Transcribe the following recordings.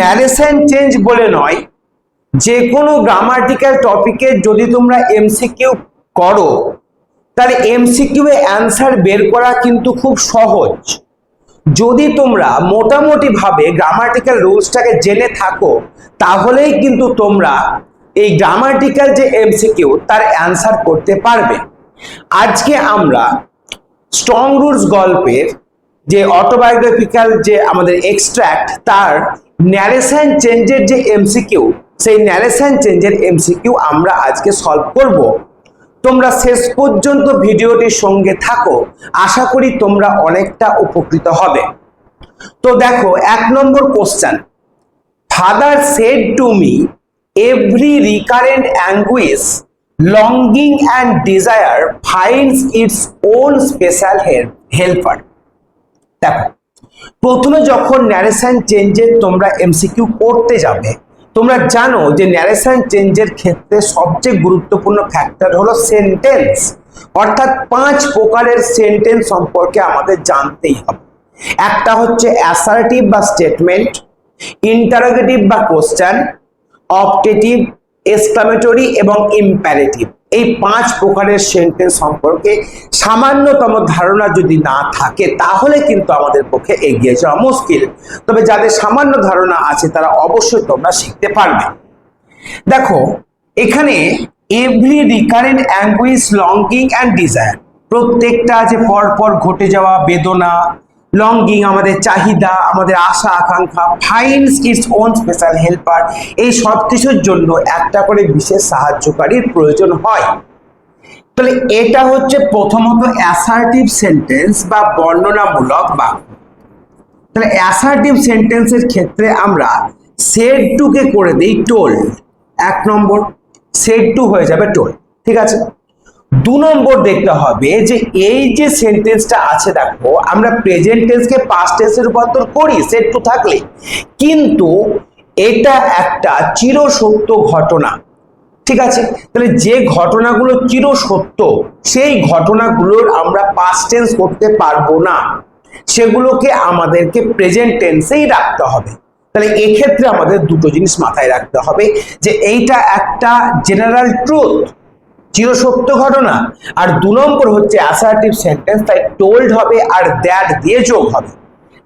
Narration change বলে নয়, যে কোনো গ্রামাটিক্যাল টপিকের যদি তোমরা এমসিকিউ করো, তাহলে এমসিকিউ এ অ্যান্সার বের করা কিন্তু খুব সহজ। যদি তোমরা মোটামুটি ভাবে গ্রামাটিক্যাল রুলসটাকে জেনে থাকো, তাহলেই কিন্তু তোমরা এই গ্রামাটিক্যাল যে এমসিকিউ তার অ্যান্সার করতে পারবে। আজকে আমরা স্ট্রং রুলস গল্পের যে অটোবায়োগ্রাফিক্যাল যে আমাদের এক্সট্র্যাক্ট তার ন্যারেশন চেঞ্জের যে এমসিকিউ সেই ন্যারেশন চেঞ্জের এমসিকিউ আমরা আজকে সলভ করব। তোমরা শেষ পর্যন্ত ভিডিওটির সঙ্গে থাকো, আশা করি তোমরা অনেকটা উপকৃত হবে। তো দেখো, এক নম্বর question father said to me every recurrent anguish longing and desire finds its own special helper দেখো প্রথমে যখন ন্যারেশন চেঞ্জের তোমরা এমসিকিউ করতে যাবে, তোমরা জানো যে ন্যারেশন চেঞ্জের ক্ষেত্রে সবচেয়ে গুরুত্বপূর্ণ ফ্যাক্টর হলো সেন্টেন্স অর্থাৎ পাঁচ প্রকারের সেন্টেন্স সম্পর্কে আমাদের জানতেই হবে। একটা হচ্ছে অ্যাসার্টিভ বা স্টেটমেন্ট ইন্টারোগেটিভ বা কোশ্চেন অপটেটিভ এক্সক্লামেটরি এবং ইম্প্যারেটিভ এই পাঁচ প্রকারের সেন্টেন্স সম্পর্কে সামান্যতম ধারণা যদি না থাকে, তাহলে কিন্তু আমাদের পক্ষে এগিয়ে যাওয়া মুশকিল। তবে যাদের সামান্য ধারণা আছে, তারা অবশ্যই তোমরা শিখতে পারবে। দেখো, এখানে every recurrent anguish longing and desire প্রত্যেকটা যে পরপর ঘটে যাওয়া, বেদনা লঙ্গিং আমাদের চাহিদা, আমাদের আশা, আকাঙ্ক্ষা finds its own special helper এই সব কিছুর জন্য একটা করে বিশেষ সাহায্যকারীর প্রয়োজন হয়। তাহলে এটা হচ্ছে প্রথমত অ্যাসার্টিভ সেন্টেন্স বা বর্ণনামূলক বাক্য। তাহলে অ্যাসার্টিভ সেন্টেন্সের ক্ষেত্রে আমরা সেড টুকে করে দিই টোল এক নম্বর সেড টু হয়ে যাবে টোল ঠিক আছে? দু নম্বর দেখতে হবে যে এই যে সেন্টেন্সটা আছে দেখো, আমরা প্রেজেন্ট টেন্সকে পাস্ট টেন্সে রূপান্তর করি সেট টু থাকলে। কিন্তু এটা একটা চিরসত্য ঘটনা। ঠিক আছে? তাহলে যে ঘটনাগুলো চিরসত্য, সেই ঘটনাগুলোর আমরা পাস্ট টেন্স করতে পারব না। সেগুলোকে আমাদেরকে প্রেজেন্ট টেন্সেই রাখতে হবে। তাহলে এক্ষেত্রে আমাদের দুটো জিনিস মাথায় রাখতে হবে যে এইটা একটা জেনারেল ট্রুথ চিরসত্য ঘটনা। আর দু নম্বর হচ্ছে অ্যাসার্টিভ সেন্টেন্স তাই টোল্ড হবে আর দ্যাট দিয়ে যোগ হবে।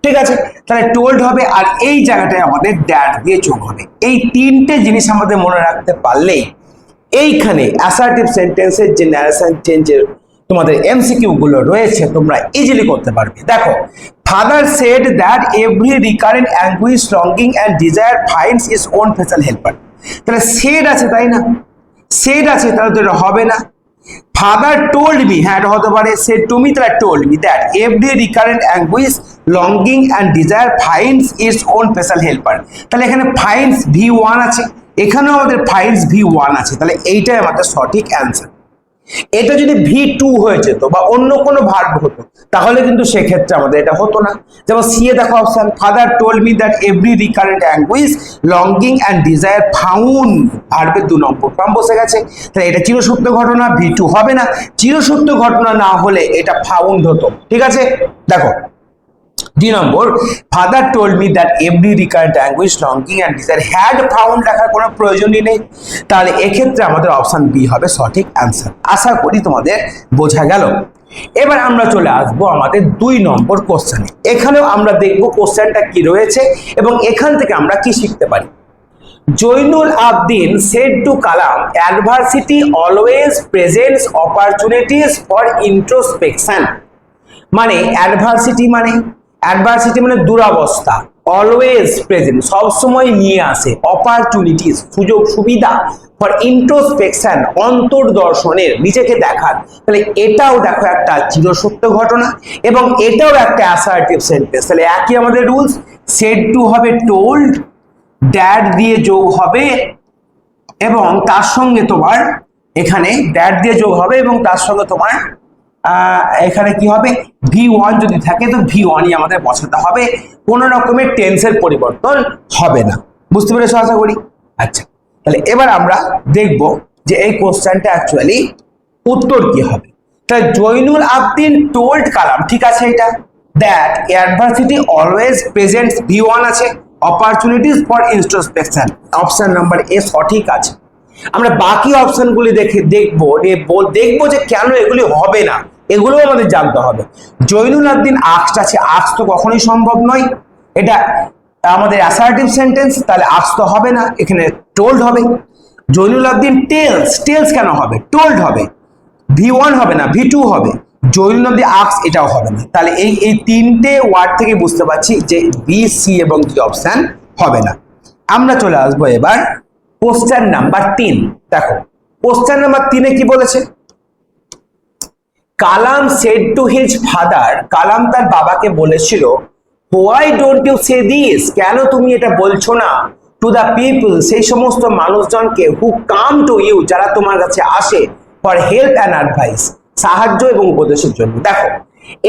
ঠিক আছে? তাহলে টোল্ড হবে আর এই জায়গাটায় আমাদের দ্যাট দিয়ে যোগ হবে। এই তিনটে জিনিস আমাদের মনে রাখতে পারলেই এইখানে অ্যাসার্টিভ সেন্টেন্সের যে ন্যারেশন চেঞ্জের তোমাদের এমসিকিউ গুলো রয়েছে, তোমরা ইজিলি করতে পারবে। দেখো father said that every recurrent anguish longing and desire finds its own special helper তাহলে সেড আছে, তাই না? সেড আছে, তাহলে তো এটা হবে না। ফাদার টোল্ড মি হ্যাঁ এটা হতে পারে সে টুমি তারা told me that every recurrent anguish longing and desire finds its own special helper তাহলে এখানে ফাইন্স ভি ওয়ান আছে, এখানেও আমাদের ফাইন্স ভি ওয়ান আছে, তাহলে এইটাই আমাদের সঠিক অ্যান্সার এটা যদি ভি টু হয়ে যেত বা অন্য কোনো ভার্ব হতো, তাহলে কিন্তু সেক্ষেত্রে আমাদের এটা হতো না। যেমন সিএ দেখো option father told me that every recurrent anguish longing and desire found ভার্বের দু নম্বর ফর্ম বসে গেছে। তাহলে এটা চিরসত্য ঘটনা ভি টু হবে না। চিরসত্য ঘটনা না হলে এটা ফাউন্ড হতো। ঠিক আছে? দেখো দুই নম্বর father told me that every recurrent anguish longing and desire had found লেখার কোনো প্রয়োজনই নেই। তাহলে এক্ষেত্রে আমাদের অপশন বি হবে সঠিক অ্যান্সার আশা করি তোমাদের বোঝা গেল। এবার আমরা চলে আসব আমাদের দুই নম্বর কোশ্চেনে এখানেও আমরা দেখব কোশ্চেনটা কি রয়েছে এবং এখান থেকে আমরা কি শিখতে পারি। Zainul Abdin said to Kalam adversity always presents opportunities for introspection মানে অ্যাডভার্সিটি মানে? অ্যাডভার্সিটি মানে দুরাবস্থা অলওয়েজ প্রেজেন্ট সবসময় নিয়ে আসে অপরচুনিটিস সুযোগ, সুবিধা ফর ইন্ট্রোস্পেকশন অন্তর্দর্শনের, নিজেকে দেখার। তাহলে এটাও দেখো একটা চিরসত্য ঘটনা এবং এটাও একটা অ্যাসার্টিভ সেন্টেন্স তাহলে একই আমাদের রুলস সেড টু হবে টোল্ড ড্যাড দিয়ে যোগ হবে এবং তার সঙ্গে তোমার এখানে ড্যাড দিয়ে যোগ হবে এবং তার সঙ্গে তোমার এখানে কি হবে? ভি ওয়ান যদি থাকে, তো ভি ওয়ানই আমাদের বসাতে হবে। কোনো রকমের টেন্সের পরিবর্তন হবে না। বুঝতে পেরেছ আশা করি? আচ্ছা তাহলে এবার আমরা দেখব যে এই কোশ্চেনটা অ্যাকচুয়ালি উত্তর কি হবে। তাহলে জৈনুল আবদিন টোল্ড কালাম, ঠিক আছে এটা? That adversity always presents V one আছে। Opportunities for introspection option number A সঠিক আছে। আমরা বাকি অপশনগুলি দেখে, দেখব দেখব যে কেন এগুলি হবে না। এগুলোও আমাদের জানতে হবে। জৈনুল আবদিন আক্সড আছে আক্স তো কখনোই সম্ভব নয়। এটা আমাদের অ্যাসার্টিভ সেন্টেন্স তাহলে আক্স তো হবে না, এখানে টোল্ড হবে। জৈনুল আবদিন টেলস টেলস কেন হবে? টোল্ড হবে। ভি ওয়ান হবে না ভি টু হবে। জৈনুল আবদিন আক্স এটাও হবে না। তাহলে এই এই তিনটে ওয়ার্ড থেকে বুঝতে পারছি যে বি সি এবং ডি অপশান হবে না। আমরা চলে আসব এবার পোস্টার নাম্বার তিন। দেখো পোস্টার নাম্বার তিনে কি বলেছে? Kalam said to his father Kalam তার বাবাকে বলেছিল why don't you say this কেন তুমি এটা বলছো না? টু দ্য পিপল সেই সমস্ত মানুষজনকে হু কাম টু ইউ যারা তোমার কাছে আসে ফর হেল্প অ্যান্ড অ্যাডভাইস সাহায্য এবং উপদেশের জন্য। দেখো,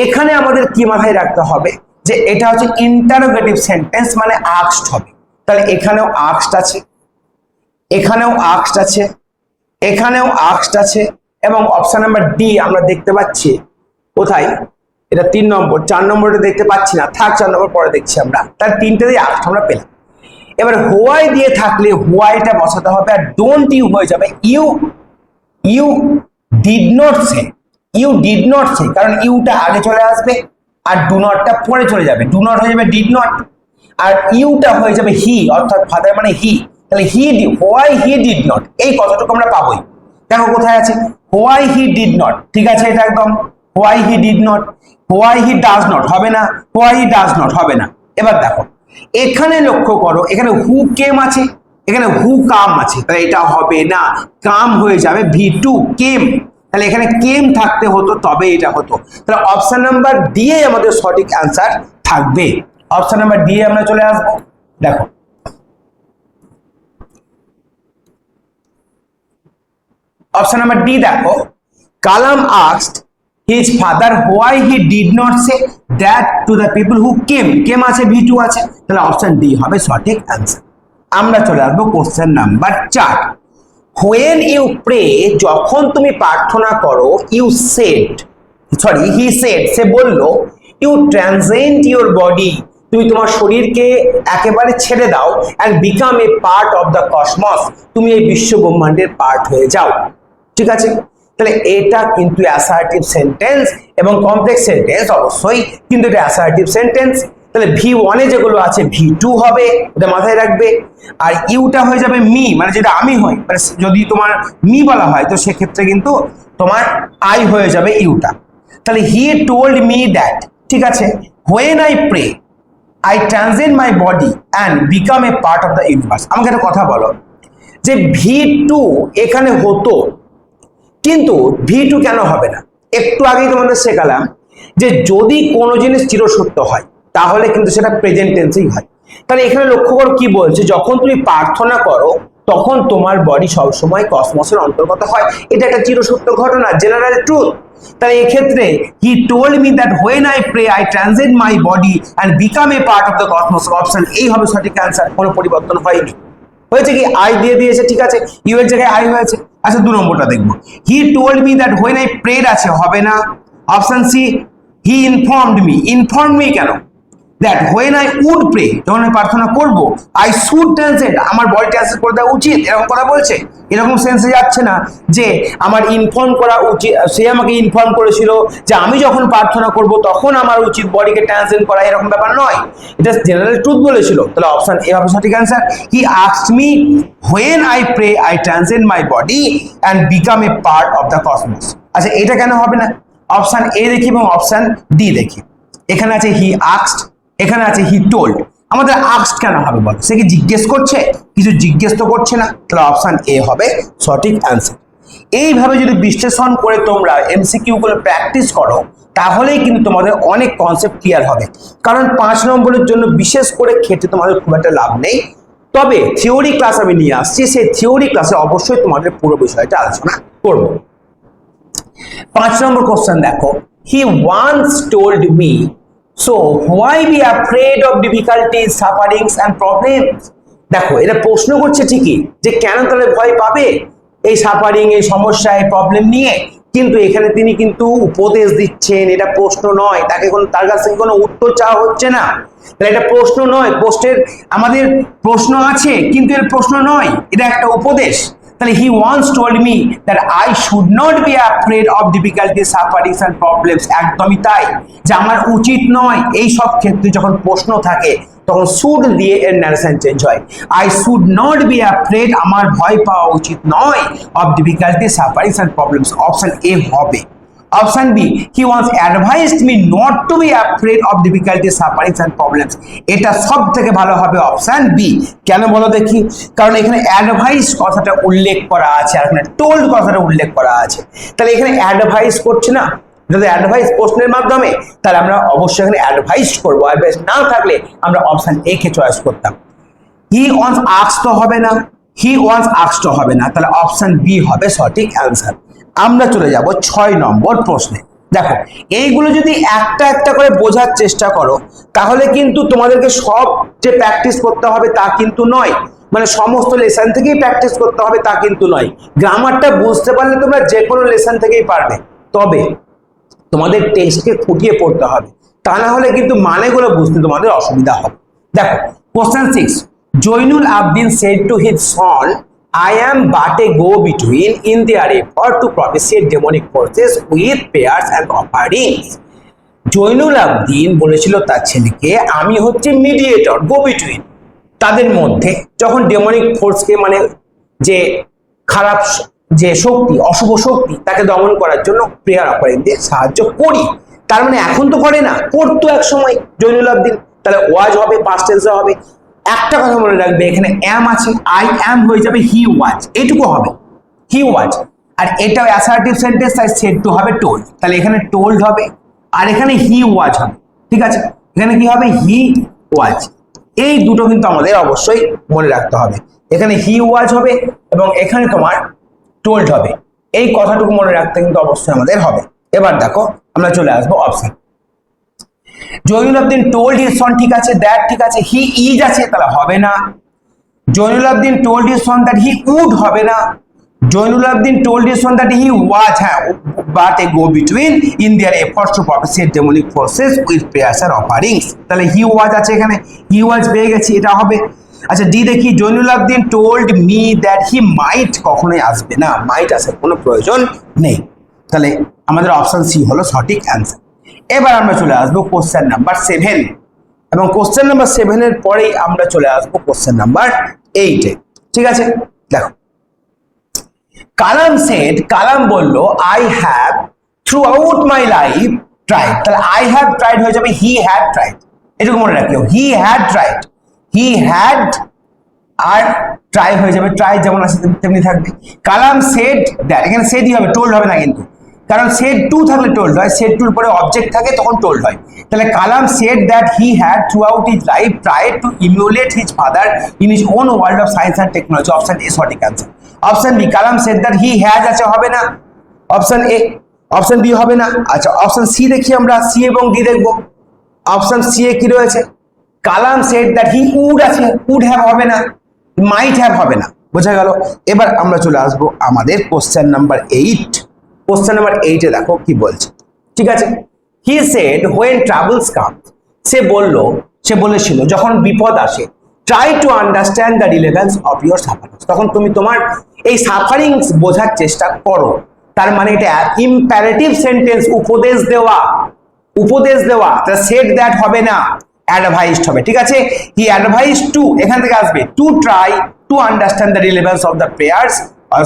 এখানে আমাদের কি মাথায় রাখতে হবে? যে এটা হচ্ছে ইন্টারোগেটিভ সেন্টেন্স মানে আক্সড হবে। তাহলে এখানেও আক্সড আছে, এখানেও আক্সড আছে, এখানেও আক্সড আছে এবং অপশন নাম্বার ডি আমরা দেখতে পাচ্ছি। কোথায়? এটা তিন নম্বর, চার নম্বরটা দেখতে পাচ্ছি না। থার্ড চার নম্বর পরে দেখছি আমরা। তার তিনটে দিয়ে আক্সড আমরা পেলাম। এবার হোয়াই দিয়ে থাকলে হোয়াইটা বসাতে হবে আর ডোন্ট ইউ হয়ে যাবে। You you did not say you did not say কারণ ইউটা আগে চলে আসবে আর ডু নটটা পরে চলে যাবে। ডু নট হয়ে যাবে ডিড নট আর ইউটা হয়ে যাবে হি অর্থাৎ ফাদার মানে হি তাহলে he why he did not এই কথাটুকু আমরা পাবোই? দেখো কোথায় আছে? হোয়াই হি ডিড নট ঠিক আছে এটা একদম। Why he did not why he does not হবে না। হোয়াই হি ডাজ নট হবে না। এবার দেখো। এখানে লক্ষ্য করো, এখানে হু কেম আছে, এখানে হু কাম আছে। তাহলে এটা হবে না। কাম হয়ে যাবে ভি টু কেম তাহলে এখানে কেম থাকতে হতো তবে এটা হতো। তাহলে অপশন নাম্বার দিয়ে আমাদের সঠিক অ্যান্সার থাকবে। অপশন নাম্বার দিয়ে আমরা চলে আসব। দেখো। অপশন নাম্বার ডি দেখো। Kalam asked his father why he did not say that to the people who came came আছে ভি টু আছে। তাহলে অপশন ডি হবে সঠিক অ্যান্সার আমরা চলে আসব কোশ্চেন নাম্বার চার। হোয়েন ইউ প্রে যখন তুমি প্রার্থনা করো you said sorry he said সে বলল ইউ ট্রানজেন্ট ইউর বডি তুমি তোমার শরীরকে একেবারে ছেড়ে দাও and become a part of the cosmos তুমি এই বিশ্ব ব্রহ্মাণ্ডের পার্ট হয়ে যাও। ঠিক আছে? তাহলে এটা কিন্তু অ্যাসার্টিভ সেন্টেন্স এবং কমপ্লেক্স সেন্টেন্স অবশ্যই কিন্তু এটা অ্যাসার্টিভ সেন্টেন্স তাহলে ভি ওয়ানে যেগুলো আছে ভি টু হবে, এটা মাথায় রাখবে। আর ইউটা হয়ে যাবে মি মানে যেটা আমি হই মানে যদি তোমার মি বলা হয়, তো সেক্ষেত্রে কিন্তু তোমার আই হয়ে যাবে ইউটা তাহলে হি টোল্ড মি দ্যাট ঠিক আছে? When I pray I transcend my body and become a part of the universe আমাকে একটা কথা বলো, যে ভি টু এখানে হতো কিন্তু ভি টু কেন হবে না? একটু আগেই তোমাদের শেখালাম যে যদি কোনো জিনিস চিরসত্য হয়, তাহলে কিন্তু সেটা প্রেজেন্ট টেন্সেই হয়। তাহলে এখানে লক্ষ্য করো কি বলছে? যখন তুমি প্রার্থনা করো, তখন তোমার বডি সবসময় কসমসের অন্তর্গত হয়। এটা একটা চিরসত্য ঘটনা জেনারেল ট্রুথ তাহলে এক্ষেত্রে he told me that when I pray I transcend my body and become a part of the cosmos option এই হবে সঠিক অ্যান্সার কোনো পরিবর্তন হয়নি। হয়েছে কি? আই দিয়ে দিয়েছে, ঠিক আছে? ইউ এর জায়গায় আই হয়েছে। আচ্ছা দু নম্বরটা দেখব। He told me that when I prayed আছে, হবে না? Option C he informed me inform me কেন? That when I would pray যখন আমি প্রার্থনা করব আই শুড ট্রান্সলেট আমার বডি ট্রান্সলেট করে দেওয়া উচিত, এরকম কথা বলছে। এরকম সেন্সে যাচ্ছে না যে আমার ইনফর্ম করা উচিত, সে আমাকে ইনফর্ম করেছিল যে আমি যখন প্রার্থনা করব তখন আমার উচিত বডিকে ট্রান্সলেট করা এরকম ব্যাপার নয়। এটা জেনারেল ট্রুথ বলেছিল। তাহলে অপশন এ হবে সঠিক answer he ask me when I pray I translate my body and become a part of the cosmos আচ্ছা এটা কেন হবে না? অপশান এ দেখি এবং অপশান ডি দেখি। এখানে আছে হি আক্সড এখানে আছে হি টোল্ড আমাদের আক্সড কেন হবে বল? সে কি জিজ্ঞেস করছে? কিছু জিজ্ঞেস তো করছে না। তাহলে অপশন এ হবে সঠিক অ্যান্সার এইভাবে যদি বিশ্লেষণ করে তোমরা এমসিকিউ গুলো প্র্যাকটিস করো, তাহলেই কিন্তু তোমাদের অনেক কনসেপ্ট ক্লিয়ার হবে। কারণ পাঁচ নম্বরের জন্য বিশেষ করে খেটে তোমাদের খুব একটা লাভ নেই। তবে থিওরি ক্লাস আমি নিয়ে আসছি, সেই থিওরি ক্লাসে অবশ্যই তোমাদের পুরো বিষয়টা আলোচনা করব। পাঁচ নম্বর কোশ্চেন দেখো। He once told me so why be afraid of difficulties sufferings and problems দেখো এটা প্রশ্ন করছে ঠিকই যে কেন তাহলে ভয় পাবে? এই সাফারিং এই সমস্যা, এই প্রবলেম নিয়ে। কিন্তু এখানে তিনি কিন্তু উপদেশ দিচ্ছেন, এটা প্রশ্ন নয়। তাকে কোনো, তার কাছ থেকে কোনো উত্তর চাওয়া হচ্ছে না। তাহলে এটা প্রশ্ন নয়, প্রশ্নের, আমাদের প্রশ্ন আছে, কিন্তু এর প্রশ্ন নয়। এটা একটা উপদেশ। তাহলে he once told me that I should not be afraid of difficulty sufferings and problems একদমই তাই। যে আমার উচিত নয় এই সব ক্ষেত্রে যখন প্রশ্ন থাকে, তখন শুড দিয়ে এর ন্যারেশন চেঞ্জ হয়। I should not be afraid আমার ভয় পাওয়া উচিত নয় of difficulty sufferings and problems option A হবে। Option B he once advised me not to be afraid of difficulty sufferings and problems এটা সব থেকে ভালো হবে অপশন বি কেন বলো দেখি? কারণ এখানে অ্যাডভাইস কথাটা উল্লেখ করা আছে, আর এখানে টোল্ড কথাটা উল্লেখ করা আছে। তাহলে এখানে অ্যাডভাইস করছে না? যদি অ্যাডভাইস প্রশ্নের মাধ্যমে, তাহলে আমরা অবশ্যই এখানে অ্যাডভাইস করব। অ্যাডভাইস না থাকলে আমরা অপশন এ কে চয়েস করতাম। হি ওয়ান্স আক্স তো হবে না। হি ওয়ান্স আক্স তো হবে না। তাহলে অপশন বি হবে সঠিক অ্যান্সার আমরা চলে যাব ছয় নম্বর প্রশ্নে। দেখো, এইগুলো যদি একটা একটা করে বোঝার চেষ্টা করো, তাহলে কিন্তু তোমাদেরকে সব যে প্র্যাকটিস করতে হবে তা কিন্তু নয়। মানে সমস্ত লেসন থেকেই প্র্যাকটিস করতে হবে তা কিন্তু নয়। গ্রামারটা বুঝতে পারলে তোমরা যে কোনো লেসন থেকেই পারবে। তবে তোমাদের টেস্টকে খুঁটিয়ে পড়তে হবে। তা না হলে কিন্তু মানেগুলো বুঝতে তোমাদের অসুবিধা হবে। দেখো question six Zainul Abdin said to his son I am but a go between in their effort to propitiate demonic forces with prayers and offerings Zainul Abdin বলেছিল তার ছেলেকে, আমি হচ্ছে মিডিয়েটর গো বিটুইন তাদের মধ্যে যখন ডেমনিক ফোর্সকে মানে যে খারাপ যে শক্তি, অশুভ শক্তি, তাকে দমন করার জন্য প্রেয়ার অপারেন দিয়ে সাহায্য করি। তার মানে এখন তো করে না, করতো এক সময় জৈনুল আবদিন। তাহলে ওয়াজ হবে পাস্ট টেন্সে হবে। একটা কথা মনে রাখবে, এখানে অ্যাম আছে আই অ্যাম হয়ে যাবে হি ওয়াজ এটুকু হবে। হি ওয়াজ আর এটাও অ্যাসার্টিভ সেন্টেন্স তাই সেট টু হবে টোল্ড তাহলে এখানে টোল্ড হবে, আর এখানে হি ওয়াজ হবে, ঠিক আছে? এখানে কি হবে? হি ওয়াজ এই দুটো কিন্তু আমাদের অবশ্যই মনে রাখতে হবে। এখানে হি ওয়াজ হবে, এবং এখানে তোমার টোল্ড হবে। এই কথাটুকু মনে রাখতে কিন্তু অবশ্যই আমাদের হবে। এবার দেখো, আমরা চলে আসব option Zainul Abedin told his son ঠিক আছে দ্যাট ঠিক আছে হি ইজ আছে, তাহলে হবে না। Zainul Abdin told his son that he would হবে না। Zainul Abdin told his son that he was হ্যাঁ but a go between in their efforts to propitiate demonic forces with prayers R offerings তাহলে he ওয়াজ আছে এখানে হি ওয়াজ পেয়ে গেছি, এটা হবে। আচ্ছা ডি দেখি Zainul Abdin told me that he might কখনোই আসবে না মাইট আসার কোনো প্রয়োজন নেই। তাহলে আমাদের অপশন সি হলো সঠিক অ্যান্সার এবার আমরা চলে আসব কোশ্চেন নাম্বার সেভেন এবং কোশ্চেন নাম্বার সেভেনের পরেই আমরা চলে আসব কোশ্চেন নাম্বার এইটে ঠিক আছে? দেখো। কালাম সেড কালাম বলল I have throughout my life tried তাহলে আই হ্যাভ ট্রাইড হয়ে যাবে হি হ্যাড ট্রাইড এটুকু মনে রাখিও he had tried he had R try হয়ে যাবে ট্রাই যেমন আছে, তেমনি থাকবে। কালাম সেড দ্যাট এখানে সেডই হবে টোল্ড হবে না কিন্তু। কারণ সেড টু থাকলে টোল্ড হয় সেড টুর পরে অবজেক্ট থাকে তখন টোল্ড হয়। তাহলে Kalam said that he had throughout his life try to emulate his father in his own world of science and technology option A সঠিক answer option B Kalam said that he has আছে হবে না। Option A option B হবে না। আচ্ছা option C দেখি আমরা C এবং ডি দেখব। অপশন সি এ কি রয়েছে? Kalam said that he would আছে উড হ্যাভ হবে না। মাইট হ্যাভ হবে না। বোঝা গেল? এবার আমরা চলে আসব আমাদের question number eight question number এইটে দেখো কি বলছে। ঠিক আছে? He said when troubles come সে বলল, সে বলেছিল, যখন বিপদ আসে try to understand the relevance of your sufferings তখন তুমি তোমার এই সাফারিংস বোঝার চেষ্টা করো। তার মানে এটা ইম্প্যারেটিভ সেন্টেন্স উপদেশ দেওয়া। উপদেশ দেওয়া। তা সেট দ্যাট হবে না অ্যাডভাইসড হবে। ঠিক আছে? হি অ্যাডভাইস টু এখান থেকে আসবে to try to understand the relevance of the prayers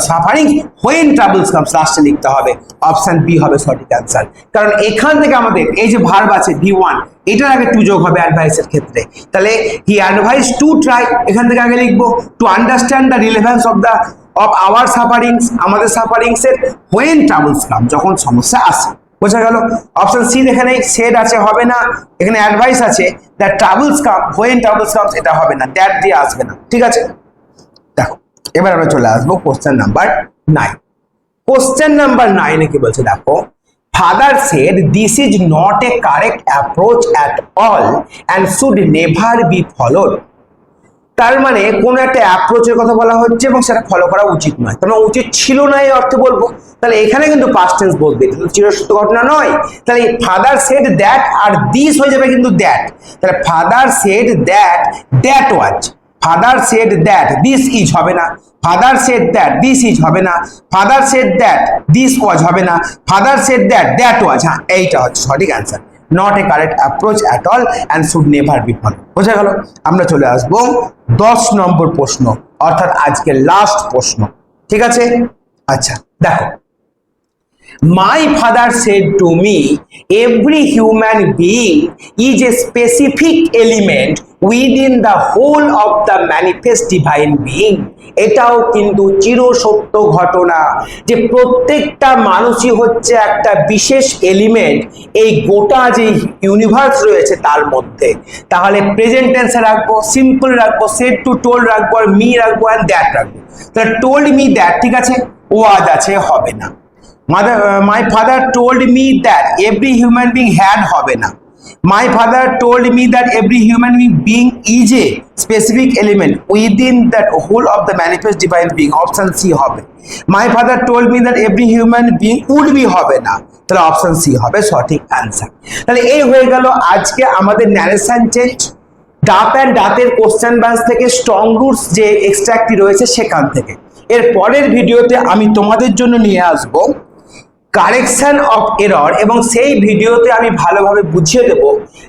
suffering when troubles comes লাস্টে লিখতে হবে। অপশন বি হবে সঠিক অ্যান্সার কারণ এখান থেকে আমাদের, এই যে ভার্ব আছে বি ওয়ান এটার আগে টু যোগ হবে অ্যাডভাইসের ক্ষেত্রে। তাহলে হি অ্যাডভাইস টু ট্রাই এখান থেকে আগে লিখব। To understand the relevance of the of our sufferings আমাদের সাফারিংস এর হোয়েন ট্রাভেলস কাম যখন সমস্যা আসে। বোঝা গেল? অপশন সি এখানে সেড আছে, হবে না। এখানে অ্যাডভাইস আছে that troubles come when troubles comes এটা হবে না দ্যাট দিয়ে আসবে না। ঠিক আছে? এবার আমরা চলে আসব question number nine question number নাইনে কি বলছে দেখো father said this is not a correct approach at all and should never be followed তার মানে কোন একটা অ্যাপ্রোচের কথা বলা হচ্ছে এবং সেটা ফলো করা উচিত নয়। তার মানে উচিত ছিল না এই অর্থে বলব। তাহলে এখানে কিন্তু পাস্ট টেন্স বলবে। চিরসত্য ঘটনা নয়। তাহলে ফাদার সেড দ্যাট আর দিস হয়ে যাবে কিন্তু দ্যাট তাহলে father said that that was father said that this is হবে না। Father said that this is হবে না। Father said that this was হবে না। Father said that that was হ্যাঁ এইটা হচ্ছে সঠিক answer not a correct approach at all and should never be follow বোঝা গেল? আমরা চলে আসব দশ নম্বর প্রশ্ন, অর্থাৎ আজকে লাস্ট প্রশ্ন। ঠিক আছে? আচ্ছা দেখো। My father said to me every human being is a specific element within the whole of the manifest divine being. এটাও কিন্তু চিরসত্য ঘটনা যে প্রত্যেকটা মানুষই হচ্ছে একটা বিশেষ এলিমেন্ট এই গোটা যে ইউনিভার্স রয়েছে তার মধ্যে। তাহলে প্রেজেন্ট টেন্সে রাখব সিম্পল রাখব সেট টু টোল রাখব, আর মি রাখব অ্যান্ড দ্যাট রাখব। তাহলে টোল্ড মি দ্যাট ঠিক আছে? ওয়াজ আছে, হবে না। Mother my father told me that every human being had হবে না। Father told me that every human being being is a specific element within that whole of the manifest divine being option C হবে। My father told me that every human being would be হবে না। তাহলে option C হবে সঠিক answer তাহলে এই হয়ে গেল আজকে আমাদের ন্যারেশন চেঞ্জ ডাপ অ্যান্ড ডাতের কোশ্চেন ব্যাংক থেকে স্ট্রং রুটস যে এক্সট্রাক্টটি রয়েছে সেখান থেকে। এর পরের ভিডিওতে আমি তোমাদের জন্য নিয়ে আসব কারেকশন অফ এরর এবং সেই ভিডিওতে আমি ভালোভাবে বুঝিয়ে দেব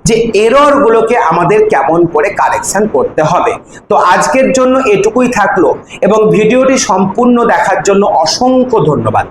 যে এররগুলোকে আমাদের কেমন করে কারেকশন করতে হবে। তো আজকের জন্য এটুকুই থাকল এবং ভিডিওটি সম্পূর্ণ দেখার জন্য অসংখ্য ধন্যবাদ।